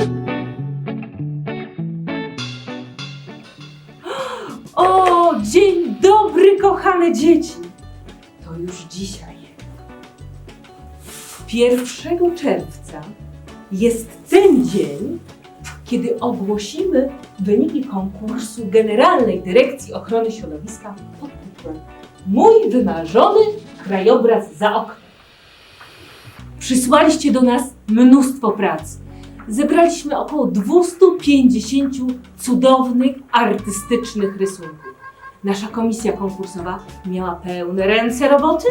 O, dzień dobry, kochane dzieci! To już dzisiaj. 1 czerwca jest ten dzień, kiedy ogłosimy wyniki konkursu Generalnej Dyrekcji Ochrony Środowiska pod tytułem Mój wymarzony krajobraz za oknem. Przysłaliście do nas mnóstwo pracy. Zebraliśmy około 250 cudownych, artystycznych rysunków. Nasza komisja konkursowa miała pełne ręce roboty,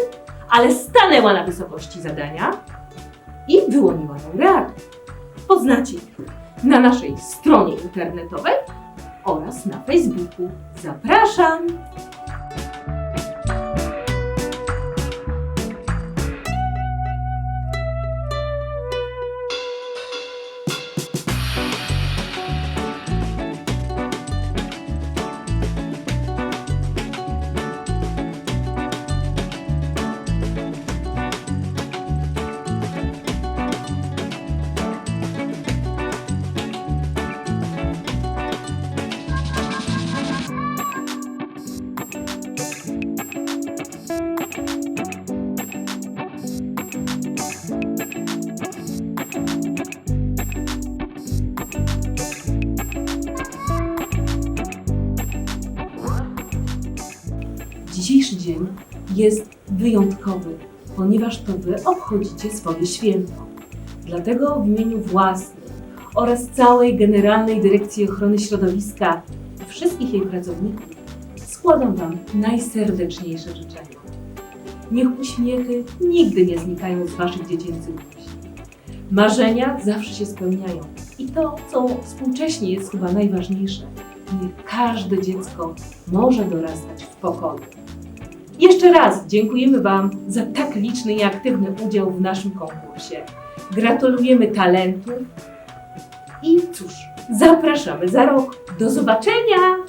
ale stanęła na wysokości zadania i wyłoniła laureatów. Poznacie ich na naszej stronie internetowej oraz na Facebooku. Zapraszam! Dzisiejszy dzień jest wyjątkowy, ponieważ to Wy obchodzicie swoje święto. Dlatego w imieniu własnym oraz całej Generalnej Dyrekcji Ochrony Środowiska i wszystkich jej pracowników składam Wam najserdeczniejsze życzenia. Niech uśmiechy nigdy nie znikają z Waszych dziecięcych buzi. Marzenia zawsze się spełniają. I to, co współcześnie jest chyba najważniejsze, niech każde dziecko może dorastać w pokoju. Jeszcze raz dziękujemy Wam za tak liczny i aktywny udział w naszym konkursie. Gratulujemy talentów i cóż, zapraszamy za rok. Do zobaczenia!